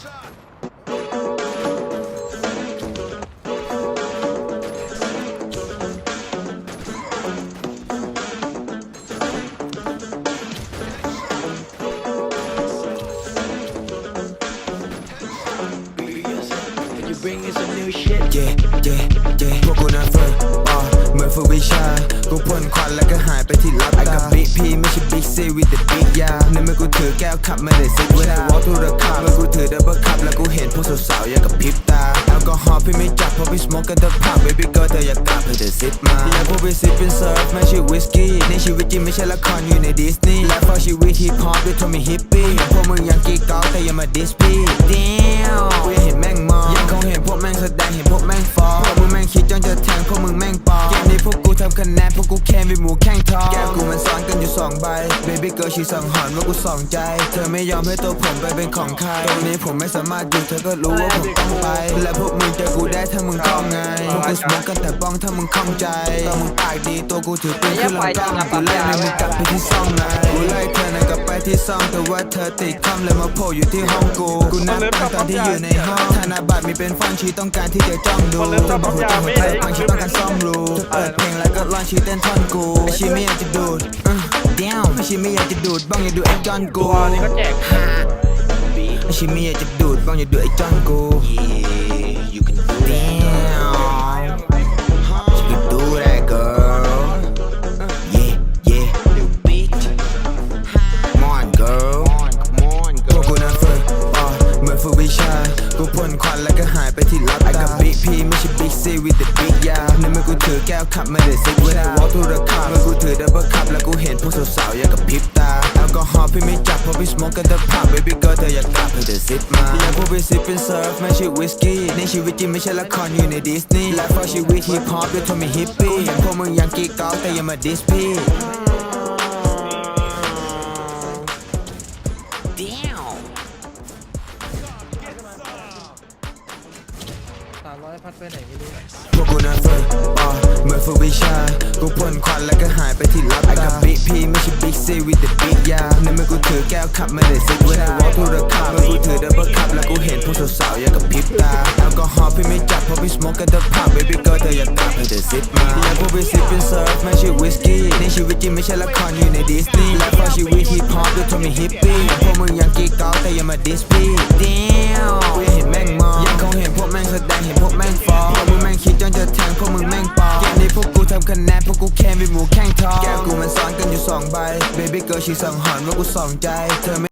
Bring me some new shit? เย่เย่เย่พวกกูนั้นเฟิร์อ่เหมือนฝึกวิชา กูพ่นควันแล้วก็หายไปที่ลับตากับบิ๊กพีไม่ใช่บิ๊กซีวิดแต่บิ๊ก ยาในมือกูถือแก้วขับไม่ได้ซิกเวลาวอลทูเดอะคับเมื่อกูถือดับเบิลคัพแล้วกูเห็นพวกสาวๆอย่างกับพริบตาแอลกอฮอล์พี่ไม่จับเพราะพี่สโมกกันเดอะพับเบบี้เกิร์ลเธออยากกลับเธอเดซิปมาอยากพวกพี่ซิปเป็นเซิร์ฟไม่ใช่วิสกี้ในชีวิตจริงไม่ใช่ละครอยู่ในดิสนีย์และพอชีวิตฮิปฮอปด้วยทอมมี่ฮิปปี้พวกมึงยังกีกอล์ฟแต่ยังมาดิสพี อนกันอยู่สองใบ Baby girl ชีสังหรณ์ว่ากูสองใจ เธอไม่ยอมให้ตัวผมไปเป็นของใครตรงนี้ผมไม่สามารถอยู่เธอก็รู้ว่าผมต้องไป และพวกมึงเจอกูได้ถ้ามึงคล่องไงพวกกูสโมกกันแต่บ้องถ้ามึงคล่องใจตอนมึงปากดีตัวกูถือปืนขึ้นลำกล้องกูไล่ในมึงกลับไปที่ซ่องไงกูไล่เธอนะกลับไปที่ซ่องแต่ว่าเธอติดคำเลยมาโผล่อยู่ที่ห้องกูกูนับตังค์ตอนที่อยู่ในห้องธนบัตรมีเป็นฟอนต์ชีต้องการที่จะจ้องดูเธอบอกหัวใจหัวใจพังชีต้องการซ่อมรูเธอเปิดเพลงแล้วก็ร้องชีเต้นท่อนกูชีไม่อยากจะดูดอืม Damn ชีไม่อยากจะดูดบ้างอย่าดูไอ้จอนกูตัวนี้ก็แจกชีไม่อยากจะดูดบ้างอย่าดูไอ้จอนกู Yeah, you can do that. Damn She can do that girl Yeah yeah New bitch. Come on girl Come on, come on, พวก girl. กูนั้นฝึกอ่าเหมือนฝึกวิชา กูพ่นควันแล้วก็หายไปที่ลับตากับบิ๊กพีไม่ใช่บิ๊กซีวิดแต่บิ๊กยาใน มือกูถือแก้วขับไม่ได้ซิกเวลาวอลทูเดอะคัพเมื่อกูถือดับเบิลคัพแล้วกูเห็นพวกสาวๆอย่างกับพริบตาแอลกอฮอล์พี่ไม่จับเพราะพี่สโมกกันเดอะพับเบบี้เกิร์ลเธออยากกลับเธอเซิปมาอยากพวกพี่ซิปเป็นเซิร์ฟไม่ใช่วิสกี้ในชีวิตจริงไม่ใช่ละครอยู่ในดิสนีย์และพอชีวิตฮิปฮอปด้วยทอมมี่ฮิปปี้เห็นพวกมึงยังกีกอล์ฟแต่อย่ามาดิสพี่ Damn ร้อยพัดไปไหนไม่รู้ พวกกูนั้นฝึกอ่าเหมือนฝึกวิชา กูพ่นควันแล้วก็หายไปที่ลับตากับบิ๊กพีไม่ใช่บิ๊กซีวิดแต่บิ๊กยาในมือกูถือแก้วขับไม่ได้ซิกเวลาวอลทูเดอะคัพเมื่อกูถือดับเบิลคัพแล้วกูเห็นพวกสาวๆอย่างกับพริบตา แอลกอฮอล์พี่ไม่จับเพราะพี่สโมกกันเดอะพับเบบี้เกิร์ลเธออยากกลับเธอซิปมาอยากพวกพี่ซิปเป็นเซิร์ฟไม่ใช่วิสกี้ในชีวิตจริงไม่ใช่ละครอยู่ในดิสนีย์และพอชีวิตฮิปฮอปด้วยทอมมี่ฮิปปี้พวกมึงยังกีกอลแต่อย่ามาดิสพี่ Damn ไม่มีหมูแข้งทองแก้วกูมันซ้อนกันอยู่สองใบ Baby girl ชีสังหรณ์ว่ากูสองใจเธอไม่